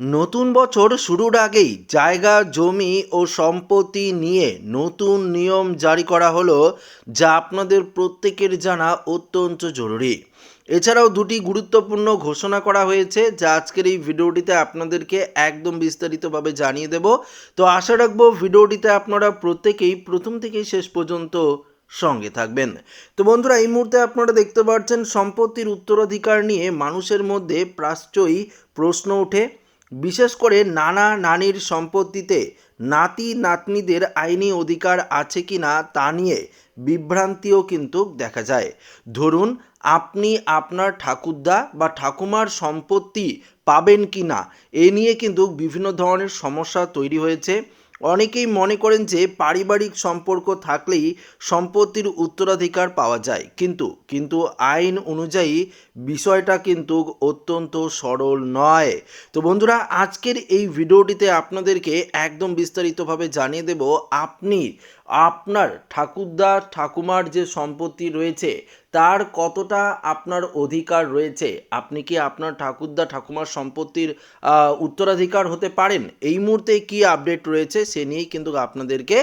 নতুন বছর শুরুর আগেই জায়গা, জমি ও সম্পত্তি নিয়ে নতুন নিয়ম জারি করা হলো, যা আপনাদের প্রত্যেকের জানা অত্যন্ত জরুরি। এছাড়াও দুটি গুরুত্বপূর্ণ ঘোষণা করা হয়েছে, যা আজকের এই ভিডিওটিতে আপনাদেরকে একদম বিস্তারিতভাবে জানিয়ে দেব। তো আশা রাখব ভিডিওটিতে আপনারা প্রত্যেকেই প্রথম থেকেই শেষ পর্যন্ত সঙ্গে থাকবেন। তো বন্ধুরা, এই মুহূর্তে আপনারা দেখতে পাচ্ছেন, সম্পত্তির উত্তরাধিকার নিয়ে মানুষের মধ্যে প্রাশ্চয়ী প্রশ্ন ওঠে। বিশেষ করে নানা নানির সম্পত্তিতে নাতি নাতনিদের আইনি অধিকার আছে কি না তা নিয়ে বিভ্রান্তিও কিন্তু দেখা যায়। ধরুন, আপনি আপনার ঠাকুরদা বা ঠাকুমার সম্পত্তি পাবেন কি না? এ নিয়ে কিন্তু বিভিন্ন ধরনের সমস্যা তৈরি হয়েছে। অনেকেই মনে করেন যে পারিবারিক সম্পর্ক থাকলেই সম্পত্তির উত্তরাধিকার পাওয়া যায়। কিন্তু কিন্তু আইন অনুযায়ী বিষয়টা কিন্তু অত্যন্ত সরল নয়। তো বন্ধুরা, আজকের এই ভিডিওটিতে আপনাদেরকে একদম বিস্তারিতভাবে জানিয়ে দেব, আপনি আপনার ঠাকুরদা ঠাকুমার যে সম্পত্তি রয়েছে, তার কতটা আপনার অধিকার রয়েছে? আপনি কি আপনার ঠাকুরদা, ঠাকুমার সম্পত্তির উত্তরাধিকার হতে পারেন? এই মুহূর্তে কি আপডেট রয়েছে সে নিয়েই কিন্তু আপনাদেরকে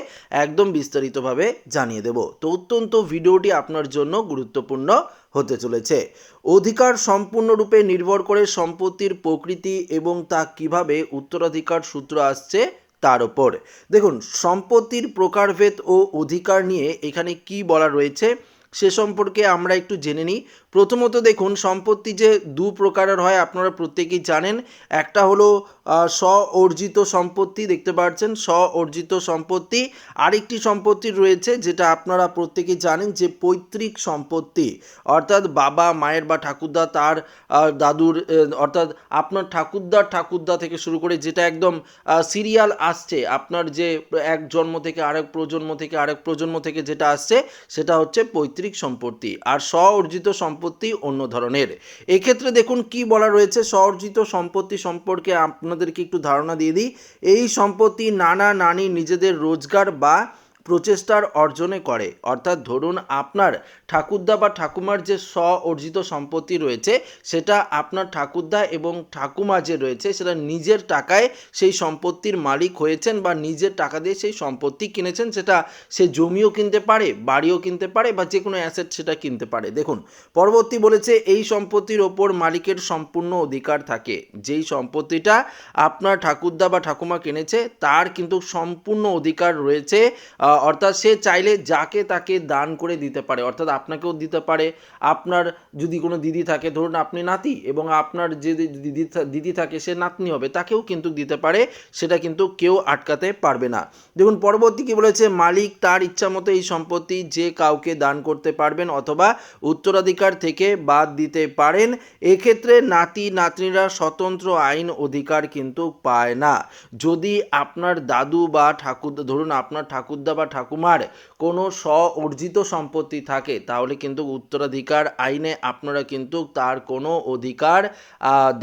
একদম বিস্তারিতভাবে জানিয়ে দেব। তো অত্যন্ত ভিডিওটি আপনার জন্য গুরুত্বপূর্ণ হতে চলেছে। অধিকার সম্পূর্ণরূপে নির্ভর করে সম্পত্তির প্রকৃতি এবং তা কীভাবে উত্তরাধিকার সূত্র আসছে তার ওপর দেখুন, সম্পত্তির প্রকারভেদ ও অধিকার নিয়ে এখানে কি বলা রয়েছে, সে সম্পর্কে আমরা একটু জেনে নিই। প্রথমত দেখুন, সম্পত্তি যে দু প্রকারের হয়, আপনারা প্রত্যেকেই জানেন। একটা হলো স্ব অর্জিত সম্পত্তি, দেখতে পাচ্ছেন স্ব অর্জিত সম্পত্তি। আরেকটি সম্পত্তি রয়েছে, যেটা আপনারা প্রত্যেকেই জানেন যে পৈতৃক সম্পত্তি। অর্থাৎ বাবা, মায়ের বা ঠাকুরদা, তার দাদুর অর্থাৎ আপনার ঠাকুরদার ঠাকুরদা থেকে শুরু করে যেটা একদম সিরিয়াল আসছে, আপনার যে এক জন্ম থেকে আরেক প্রজন্ম থেকে আরেক প্রজন্ম থেকে যেটা আসছে, সেটা হচ্ছে পৈতৃক সম্পত্তি। আর স্ব অর্জিত সম্পত্তি অন্য ধরনের। এক্ষেত্রে দেখুন কি বলা রয়েছে, স্বর্জিত সম্পত্তি সম্পর্কে আপনাদেরকে একটু ধারণা দিয়ে দিই। এই সম্পত্তি নানা নানি নিজেদের রোজগার বা প্রচেষ্টার অর্জনে করে। অর্থাৎ ধরুন আপনার ঠাকুরদা বা ঠাকুমার যে স্ব অর্জিত সম্পত্তি রয়েছে, সেটা আপনার ঠাকুরদা এবং ঠাকুমা যে রয়েছে, সেটা নিজের টাকায় সেই সম্পত্তির মালিক হয়েছেন বা নিজের টাকা দিয়ে সেই সম্পত্তি কিনেছেন, সেটা সে জমিও কিনতে পারে, বাড়িও কিনতে পারে বা যে কোনো অ্যাসেট সেটা কিনতে পারে। দেখুন, পরবর্তী বলেছে, এই সম্পত্তির ওপর মালিকের সম্পূর্ণ অধিকার থাকে। যেই সম্পত্তিটা আপনার ঠাকুরদা বা ঠাকুমা কিনেছে, তার কিন্তু সম্পূর্ণ অধিকার রয়েছে অর্থাৎ সে চাইলে যাকে তাকে দান করে দিতে পারে, অর্থাৎ আপনাকেও দিতে পারে। আপনার যদি কোনো দিদি থাকে, ধরুন আপনি নাতি এবং আপনার যে দিদি দিদি থাকে, সে নাতনি হবে, তাকেও কিন্তু দিতে পারে, সেটা কিন্তু কেউ আটকাতে পারবে না। দেখুন, পরবর্তী কি বলেছে? মালিক তার ইচ্ছা মতো এই সম্পত্তি যে কাউকে দান করতে পারবেন অথবা উত্তরাধিকার থেকে বাদ দিতে পারেন, এক্ষেত্রে নাতি, নাতনিরা স্বতন্ত্র আইন অধিকার কিন্তু পায় না। যদি আপনার দাদু বা ঠাকুর, ধরুন আপনার ঠাকুরদা বা ঠাকুমার কোনো স্ব অর্জিত সম্পত্তি থাকে, তাহলে কিন্তু উত্তরাধিকার আইনে আপনারা কিন্তু তার কোনো অধিকার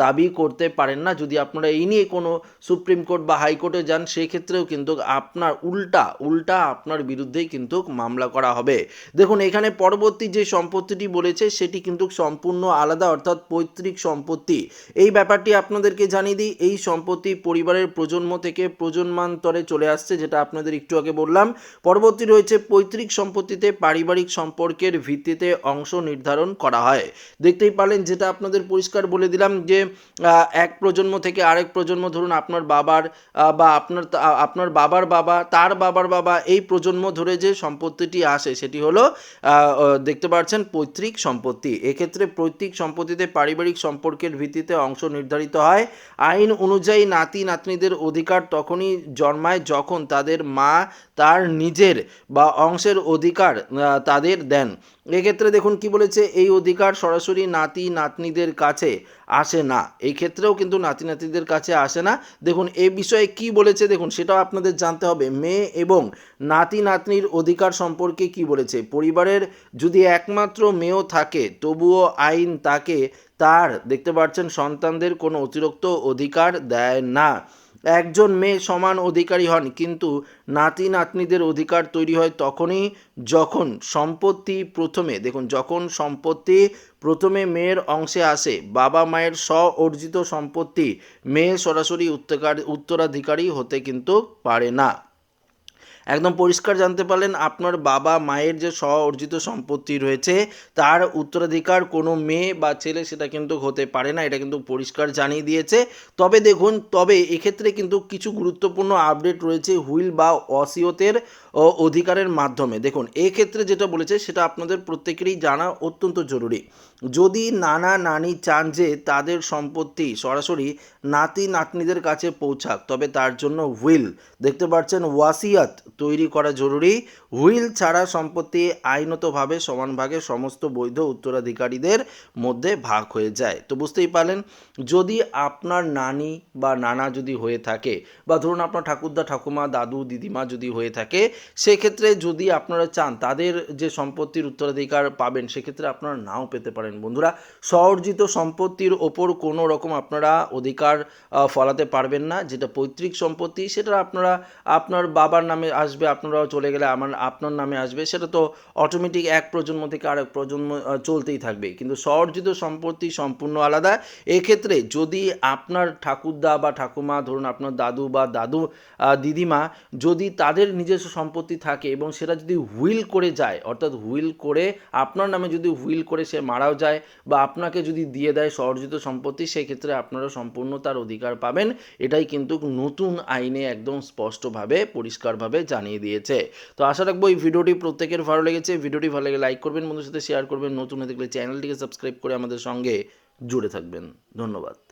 দাবি করতে পারেন না। যদি আপনারা এই নিয়ে কোনো সুপ্রিম কোর্ট বা হাইকোর্টে যান, সেক্ষেত্রেও কিন্তু আপনার উল্টা উল্টা আপনার বিরুদ্ধেই কিন্তু মামলা করা হবে। দেখুন, এখানে পরবর্তী যে সম্পত্তিটি বলেছে, সেটি কিন্তু সম্পূর্ণ আলাদা, অর্থাৎ পৈতৃক সম্পত্তি। এই ব্যাপারটি আপনাদেরকে জানিয়ে দিই, এই সম্পত্তি পরিবারের প্রজন্ম থেকে প্রজন্মান্তরে চলে আসছে, যেটা আপনাদের একটু আগে বললাম। পরবর্তী রয়েছে পৈতৃক সম্পত্তিতে পারিবারিক সম্পর্কের ভিত্তিতে অংশ নির্ধারণ করা হয়। দেখতেই পারলেন যেটা আপনাদের পরিষ্কার বলে দিলাম যে এক প্রজন্ম থেকে আরেক প্রজন্ম ধরুন আপনার বাবার বা আপনার আপনার বাবার বাবা, তার বাবার বাবা এই প্রজন্ম ধরে যে সম্পত্তিটি আসে সেটি হলো দেখতে পাচ্ছেন পৈতৃক সম্পত্তি। এক্ষেত্রে পৈতৃক সম্পত্তিতে পারিবারিক সম্পর্কের ভিত্তিতে অংশ নির্ধারিত হয়। আইন অনুযায়ী নাতি নাতনিদের অধিকার তখনই জন্মায় যখন তাদের মা তার নিজের বা অংশের অধিকার তাদের দেন। এক্ষেত্রে দেখুন কি বলেছে, এই অধিকার সরাসরি নাতি, নাতনিদের কাছে আসে না। এই ক্ষেত্রেও কিন্তু নাতি, নাতনিদের কাছে আসে না। দেখুন, এ বিষয়ে কি বলেছে দেখুন, সেটাও আপনাদের জানতে হবে। মেয়ে এবং নাতি, নাতনির অধিকার সম্পর্কে কি বলেছে? পরিবারের যদি একমাত্র মেয়েও থাকে, তবুও আইন তাকে তার, দেখতে পাচ্ছেন, সন্তানদের কোনো অতিরিক্ত অধিকার দেয় না। একজন মেয়ে সমান অধিকারী হন, কিন্তু নাতি নাতনিদের অধিকার তৈরি হয় তখনই যখন সম্পত্তি প্রথমে, দেখুন, যখন সম্পত্তি প্রথমে মেয়ের অংশে আসে, বাবা মায়ের স্ব অর্জিত সম্পত্তি মেয়ে সরাসরি উত্তরাধিকার হতে কিন্তু পারে না। একদম পরিষ্কার জানতে পারলেন আপনার বাবা মায়ের যে স্ব অর্জিত সম্পত্তি রয়েছে, তার উত্তরাধিকার কোনো মেয়ে বা ছেলে সেটা কিন্তু হতে পারে না, এটা কিন্তু পরিষ্কার জানিয়ে দিয়েছে। তবে দেখুন, তবে এক্ষেত্রে কিন্তু কিছু গুরুত্বপূর্ণ আপডেট রয়েছে হুইল বা অসিয়তের অধিকারের মাধ্যমে। দেখুন, এক্ষেত্রে যেটা বলেছে সেটা আপনাদের প্রত্যেকেরই জানা অত্যন্ত জরুরি। যদি নানা নানি চান যে তাদের সম্পত্তি সরাসরি নাতি নাতনিদের কাছে পৌঁছাক, তবে তার জন্য হুইল দেখতে পাচ্ছেন, ওয়াসিয়াত তৈরি করা জরুরি। হুইল ছাড়া সম্পত্তি আইনতভাবে সমান ভাগে সমস্ত বৈধ উত্তরাধিকারীদের মধ্যে ভাগ হয়ে যায়। তো বুঝতেই পারলেন, যদি আপনার নানি বা নানা যদি হয়ে থাকে, বা ধরুন আপনার ঠাকুরদা, ঠাকুমা, দাদু, দিদিমা যদি হয়ে থাকে, সেক্ষেত্রে যদি আপনারা চান তাদের যে সম্পত্তির উত্তরাধিকার পাবেন, সেক্ষেত্রে আপনারা নাও পেতে পারেন। বন্ধুরা স্বঅর্জিত সম্পত্তির ওপর কোনো রকম আপনারা অধিকার ফলাতে পারবেন না। যেটা পৈতৃক সম্পত্তি, সেটা আপনারা, আপনার বাবার নামে আসবে, আপনারাও চলে গেলে আমার, আপনার নামে আসবে, সেটা তো অটোমেটিক এক প্রজন্ম থেকে আরেক প্রজন্ম চলতেই থাকবে। কিন্তু স্বঅর্জিত সম্পত্তি সম্পূর্ণ আলাদা। এক্ষেত্রে যদি আপনার ঠাকুরদা বা ঠাকুমা, ধরুন আপনার দাদু বা দাদু দিদিমা, যদি তাদের নিজস্ব সম্পত্তি থাকে এবং সেটা যদি হুইল করে যায়, অর্থাৎ হুইল করে, আপনার নামে যদি হুইল করে সে মারাও যায় বা আপনাকে যদি দিয়ে দেয় স্বর্জিত সম্পত্তি, সেক্ষেত্রে আপনারা সম্পূর্ণ তার অধিকার পাবেন। এটাই কিন্তু নতুন আইনে একদম স্পষ্টভাবে, পরিষ্কারভাবে জানিয়ে দিয়েছে। তো আশা রাখব এই ভিডিওটি প্রত্যেকের ভালো লেগেছে। ভিডিওটি ভালো লেগে লাইক করবেন বন্ধুর সাথে শেয়ার করবেন। নতুন হয়ে দেখলে চ্যানেলটিকে সাবস্ক্রাইব করে আমাদের সঙ্গে জুড়ে থাকবেন। ধন্যবাদ।